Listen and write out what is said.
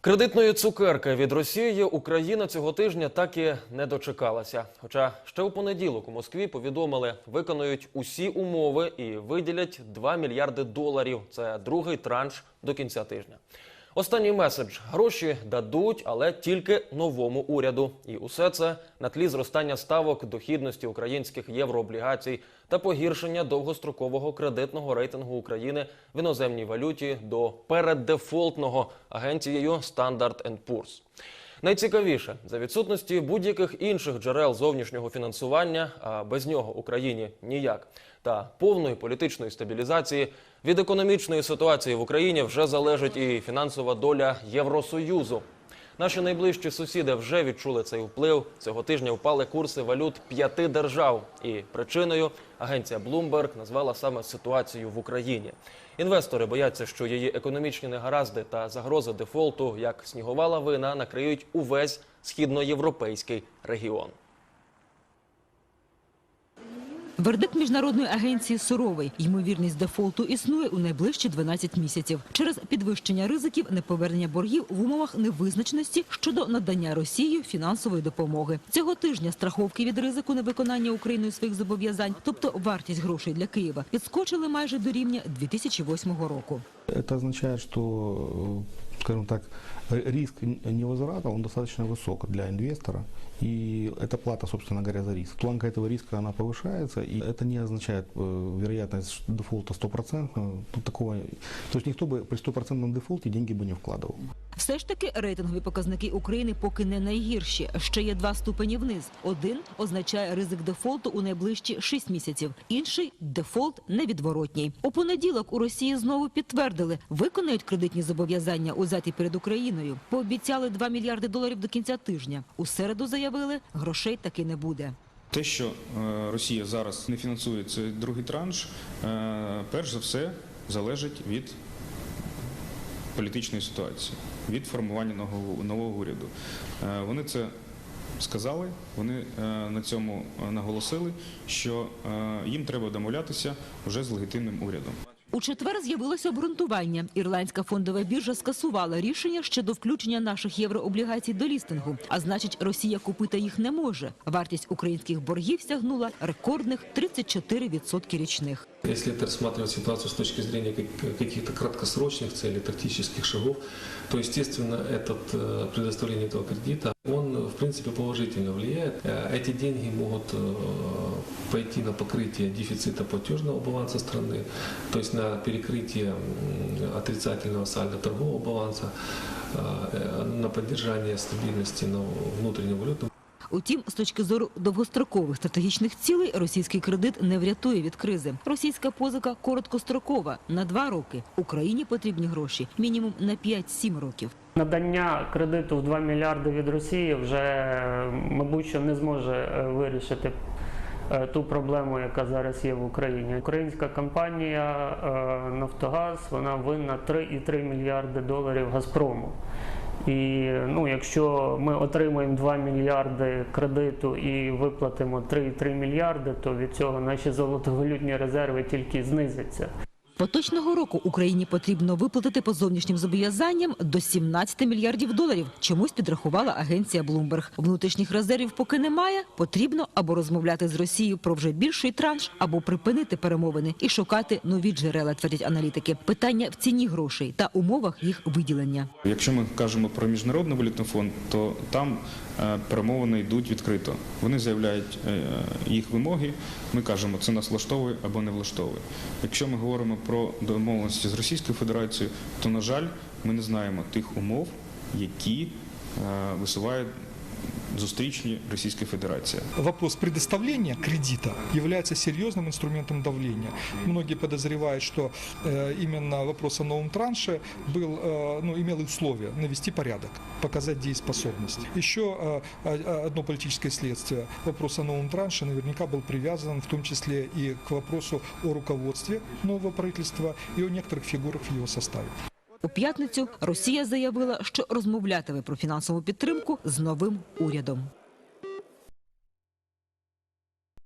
Кредитної цукерки від Росії Україна цього тижня так і не дочекалася. Хоча ще у понеділок у Москві повідомили, виконують усі умови і виділять 2 мільярди доларів. Це другий транш до кінця тижня. Останній меседж: гроші дадуть, але тільки новому уряду. І усе це на тлі зростання ставок дохідності українських єврооблігацій та погіршення довгострокового кредитного рейтингу України в іноземній валюті до переддефолтного агенцією Standard Poor's. Найцікавіше за відсутності будь-яких інших джерел зовнішнього фінансування, а без нього Україні ніяк, та повної політичної стабілізації від економічної ситуації в Україні вже залежить і фінансова доля Євросоюзу. Наші найближчі сусіди вже відчули цей вплив. Цього тижня впали курси валют п'яти держав. І причиною агенція Bloomberg назвала саме ситуацію в Україні. Інвестори бояться, що її економічні негаразди та загрози дефолту, як снігова лавина, накриють увесь східноєвропейський регіон. Вердикт міжнародної агенції суровий. Ймовірність дефолту існує у найближчі 12 місяців через підвищення ризиків неповернення боргів в умовах невизначеності щодо надання Росією фінансової допомоги. Цього тижня страховки від ризику невиконання Україною своїх зобов'язань, тобто вартість грошей для Києва, підскочили майже до рівня 2008 року. Это означает, что, э, скажем так, э, риск невозврата, он достаточно высок для инвестора, и это плата, собственно говоря, за риск. Планка этого риска, она повышается, и это не означает э, вероятность дефолта стопроцентную. Тут такого, то есть никто бы при стопроцентном дефолте деньги бы не вкладывал. Все ж таки рейтингові показники України поки не найгірші. Ще є два ступені вниз. Один означає ризик дефолту у найближчі 6 місяців. Інший дефолт невідворотній. У понеділок у Росії знову підтвердили, виконають кредитні зобов'язання узяті перед Україною. Пообіцяли 2 мільярди доларів до кінця тижня. У середу заявили, грошей таки не буде. Те, що е, Росія зараз не фінансує цей другий транш, е, перш за все залежить від політичної ситуації, від формування нового, нового уряду. Е, Вони це сказали, вони е, на цьому е, наголосили, що їм треба домовлятися вже з легітимним урядом. У четвер з'явилося обґрунтування. Ірландська фондова біржа скасувала рішення щодо включення наших єврооблігацій до лістингу. А значить, Росія купити їх не може. Вартість українських боргів сягнула рекордних 34% річних. Если это рассматривать ситуацию с точки зрения как- каких-то краткосрочных целей, тактических шагов, то, естественно, этот, э, предоставление этого кредита, он, э, в принципе, положительно влияет. Э, Эти деньги могут э, пойти на покрытие дефицита платежного баланса страны, то есть на перекрытие м, отрицательного сальда торгового баланса, э, на поддержание стабильности на внутреннем валютном Утім, з точки зору довгострокових стратегічних цілей, російський кредит не врятує від кризи. Російська позика короткострокова на два роки. Україні потрібні гроші мінімум на 5-7 років. Надання кредиту в 2 мільярди від Росії вже, мабуть, що не зможе е, вирішити е, ту проблему, яка зараз є в Україні. Українська компанія е, Нафтогаз вона винна 3,3 мільярди доларів Газпрому. І ну, якщо ми отримаємо 2 мільярди кредиту і виплатимо 3,3 мільярди, то від цього наші золотовалютні резерви тільки знизяться. Поточного року Україні потрібно виплатити по зовнішнім зобов'язанням до 17 мільярдів доларів. Чомусь підрахувала агенція Bloomberg. Внутрішніх резервів поки немає. Потрібно або розмовляти з Росією про вже більший транш, або припинити перемовини і шукати нові джерела, твердять аналітики. Питання в ціні грошей та умовах їх виділення. Якщо ми кажемо про міжнародний валютний фонд, то там перемовини йдуть відкрито. Вони заявляють е, їх вимоги. Ми кажемо, це нас влаштовує або не влаштовує. Якщо ми говоримо про домовленості з Російською Федерацією, то на жаль, ми не знаємо тих умов, які е, висувають зустрічні Російська Федерація. Вопрос предоставления кредита является серьезным инструментом давления. Многие подозревают, что э, именно вопрос о новом транше был, э, ну, имел условия навести порядок, показать дееспособность. Еще э, э, одно политическое следствие. Вопрос о новом транше наверняка был привязан в том числе и к вопросу о руководстве нового правительства и о некоторых фигурах в его составе. У п'ятницю Росія заявила, що розмовлятиме про фінансову підтримку з новим урядом.